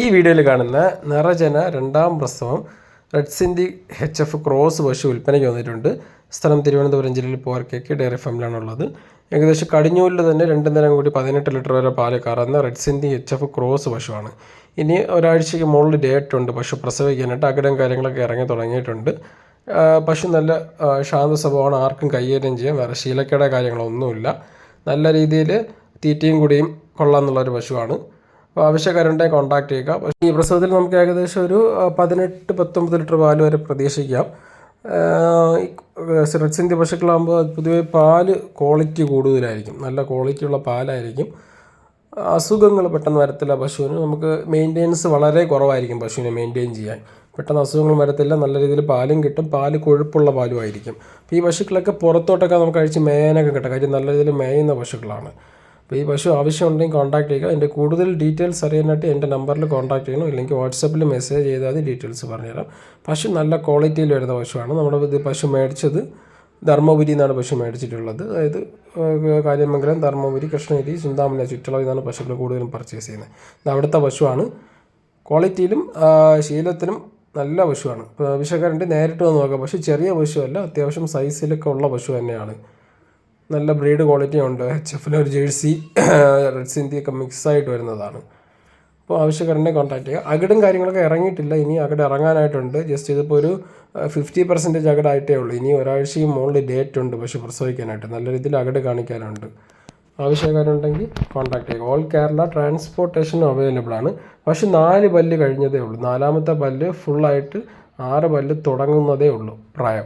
ഈ വീഡിയോയിൽ കാണുന്ന നിറജന രണ്ടാം പ്രസവം red Sindhi H F cross പശു വിൽപ്പനയ്ക്ക് വന്നിട്ടുണ്ട്. സ്ഥലം തിരുവനന്തപുരം ജില്ലയിൽ പോർക്കേക്ക് ഡയറി ഫാമിലാണുള്ളത്. ഏകദേശം കടിഞ്ഞൂരിൽ തന്നെ രണ്ട് നേരം കൂടി പതിനെട്ട് ലിറ്റർ വരെ പാൽ കറന്ന red Sindhi H F cross പശുവാണ് ഇനി ഒരാഴ്ചയ്ക്ക് മുകളിൽ ഡേറ്റ് ഉണ്ട് പശു പ്രസവിക്കാനായിട്ട്. അകടം കാര്യങ്ങളൊക്കെ ഇറങ്ങി തുടങ്ങിയിട്ടുണ്ട്. പശു നല്ല ശാന്ത സ്വഭാവമാണ്. ആർക്കും കൈകാര്യം ചെയ്യാം വേറെ ശീലക്കേടെ കാര്യങ്ങളൊന്നുമില്ല നല്ല രീതിയിൽ തീറ്റയും കൂടിയും കൊള്ളാം കൊള്ളാമെന്നുള്ളൊരു പശുവാണ്. അപ്പോൾ ആവശ്യക്കാരുണ്ടെങ്കിൽ കോൺടാക്ട് ചെയ്യുക ഈ പ്രസവത്തിൽ നമുക്ക് ഏകദേശം ഒരു പതിനെട്ട് പത്തൊമ്പത് ലിറ്റർ പാൽ വരെ പ്രതീക്ഷിക്കാം. റെഡ്സിന്റെ പശുക്കളാകുമ്പോൾ പൊതുവെ പാൽ ക്വാളിറ്റി കൂടുതലായിരിക്കും. നല്ല ക്വാളിറ്റിയുള്ള പാലായിരിക്കും. അസുഖങ്ങൾ പെട്ടെന്ന് വരത്തില്ല പശുവിന്. നമുക്ക് മെയിന്റെനൻസ് വളരെ കുറവായിരിക്കും പശുവിനെ മെയിന്റെയിൻ ചെയ്യാൻ. പെട്ടെന്ന് അസുഖങ്ങൾ വരത്തില്ല. നല്ല രീതിയിൽ പാലും കിട്ടും. പാൽ കൊഴുപ്പുള്ള പാലും ആയിരിക്കും അപ്പോൾ ഈ പശുക്കളൊക്കെ പുറത്തോട്ടൊക്കെ നമുക്ക് അഴിച്ച് മേയാനൊക്കെ കിട്ടും. കാര്യം നല്ല രീതിയിൽ മേയുന്ന പശുക്കളാണ്. അപ്പോൾ ഈ പശു ആവശ്യമുണ്ടെങ്കിൽ കോൺടാക്ട് ചെയ്യുക എന്റെ കൂടുതൽ ഡീറ്റെയിൽസ് അറിയാനായിട്ട് എന്റെ നമ്പറിൽ കോൺടാക്ട് ചെയ്യണം. ഇല്ലെങ്കിൽ വാട്സപ്പിൽ മെസ്സേജ് ചെയ്താൽ മതി ഡീറ്റെയിൽസ് പറഞ്ഞുതരാം. പശു നല്ല ക്വാളിറ്റിയിൽ വരുന്ന പശുവാണ്. നമ്മുടെ ഇത് പശു മേടിച്ചത് ധർമ്മപുരി എന്നാണ് പശു മേടിച്ചിട്ടുള്ളത്. അതായത് കാര്യമംഗലം ധർമ്മപുരി കൃഷ്ണഗിരി ചിന്താമണി ചുറ്റളവ് എന്നാണ് പശുക്കൾ കൂടുതലും പർച്ചേസ് ചെയ്യുന്നത്. ഇത് അവിടുത്തെ പശുവാണ്. ക്വാളിറ്റിയിലും ശീലത്തിലും നല്ല പശുവാണ്. ആവശ്യക്കാരുണ്ട് നേരിട്ട് വന്ന് നോക്കാം. പക്ഷേ ചെറിയ പശുവല്ല അത്യാവശ്യം സൈസിലൊക്കെ ഉള്ള പശു തന്നെയാണ്. നല്ല ബ്രീഡ് ക്വാളിറ്റി ഉണ്ട്. എച്ച് എഫിലെ ഒരു ജേഴ്സി റെഡ് മിക്സ് ആയിട്ട് വരുന്നതാണ്. അപ്പോൾ ആവശ്യക്കാരനെ കോൺടാക്ട് ചെയ്യുക അകിടും കാര്യങ്ങളൊക്കെ ഇറങ്ങിയിട്ടില്ല. ഇനി അകിട് ഇറങ്ങാനായിട്ടുണ്ട്. ജസ്റ്റ് ഇതിപ്പോൾ ഒരു ഫിഫ്റ്റി പെർസെന്റേജ് അകിടായിട്ടേ ഉള്ളൂ. ഇനി ഒരാഴ്ചയും മുകളിൽ ഡേറ്റ് ഉണ്ട് പക്ഷെ പ്രസവിക്കാനായിട്ട്. നല്ല രീതിയിൽ അകിട് കാണിക്കാനുണ്ട്. ആവശ്യക്കാരുണ്ടെങ്കിൽ കോൺടാക്ട് ചെയ്യുക. ഓൾ കേരള ട്രാൻസ്പോർട്ടേഷനും അവൈലബിൾ ആണ്. പക്ഷെ നാല് പല്ല് കഴിഞ്ഞതേ ഉള്ളൂ. നാലാമത്തെ പല്ല് ഫുള്ളായിട്ട് ആറ് പല്ല് തുടങ്ങുന്നതേ ഉള്ളൂ പ്രായം.